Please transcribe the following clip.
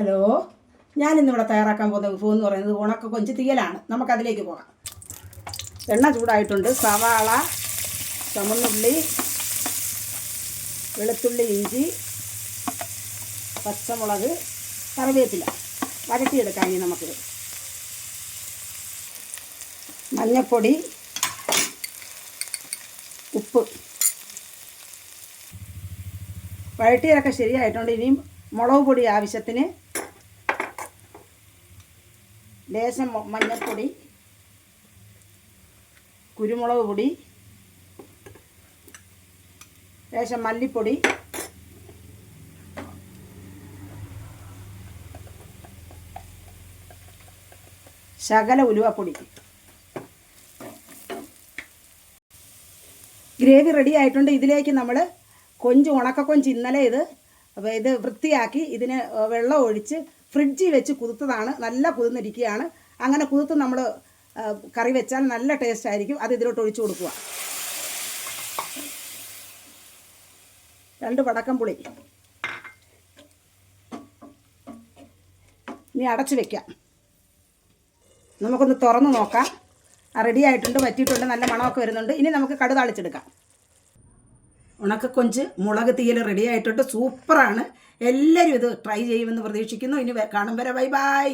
Hello? ഞാൻ ഇന്നിവിടെ തയ്യാറാക്കാൻ പോകുന്ന വിഭവം എന്ന് പറയുന്നത് ഉണക്ക കൊഞ്ച് തീയലാണ് നമുക്കതിലേക്ക് പോകാം. എണ്ണ ചൂടായിട്ടുണ്ട്. സവാള ചുമന്നുള്ളി വെളുത്തുള്ളി ഇഞ്ചി പച്ചമുളക് കറിവേപ്പില. വരട്ടിയെടുക്കാം ഇനി നമുക്ക്. മഞ്ഞൾപ്പൊടി ഉപ്പ്. വഴട്ടിയതൊക്കെ ശരിയായിട്ടുണ്ട്. ഇനിയും മുളക് പൊടി ആവശ്യത്തിന് ലേശം മഞ്ഞൾപ്പൊടി കുരുമുളക് പൊടി ലേശം മല്ലിപ്പൊടി ശകല ഉലുവപ്പൊടി. ഗ്രേവി റെഡി ആയിട്ടുണ്ട്. ഇതിലേക്ക് നമ്മൾ കൊഞ്ച് ഉണക്കക്കൊഞ്ച് ഇന്നലെ ഇത് ഇത് വൃത്തിയാക്കി ഇതിന് വെള്ളം ഒഴിച്ച് ഫ്രിഡ്ജിൽ വെച്ച് കുതിർത്തതാണ്. നല്ല കുതിർന്നിരിക്കുകയാണ്. അങ്ങനെ കുതിർത്ത് നമ്മൾ കറി വെച്ചാൽ നല്ല ടേസ്റ്റ് ആയിരിക്കും. അത് ഇതിലോട്ട് ഒഴിച്ചു കൊടുക്കുക. രണ്ട് പടക്കം പുളി. ഇനി അടച്ചു വെക്കാം. നമുക്കൊന്ന് തുറന്ന് നോക്കാം. റെഡി ആയിട്ടുണ്ട് വറ്റിയിട്ടുണ്ട് നല്ല മണമൊക്കെ വരുന്നുണ്ട്. ഇനി നമുക്ക് കടു താളിച്ചെടുക്കാം. ഉണക്കക്കൊഞ്ച് മുളക് തീയൽ റെഡി ആയിട്ടുണ്ട്. സൂപ്പറാണ് എല്ലാവരും ഇത് ട്രൈ ചെയ്യുമെന്ന് പ്രതീക്ഷിക്കുന്നു. ഇനി കാണും വരെ. Bye bye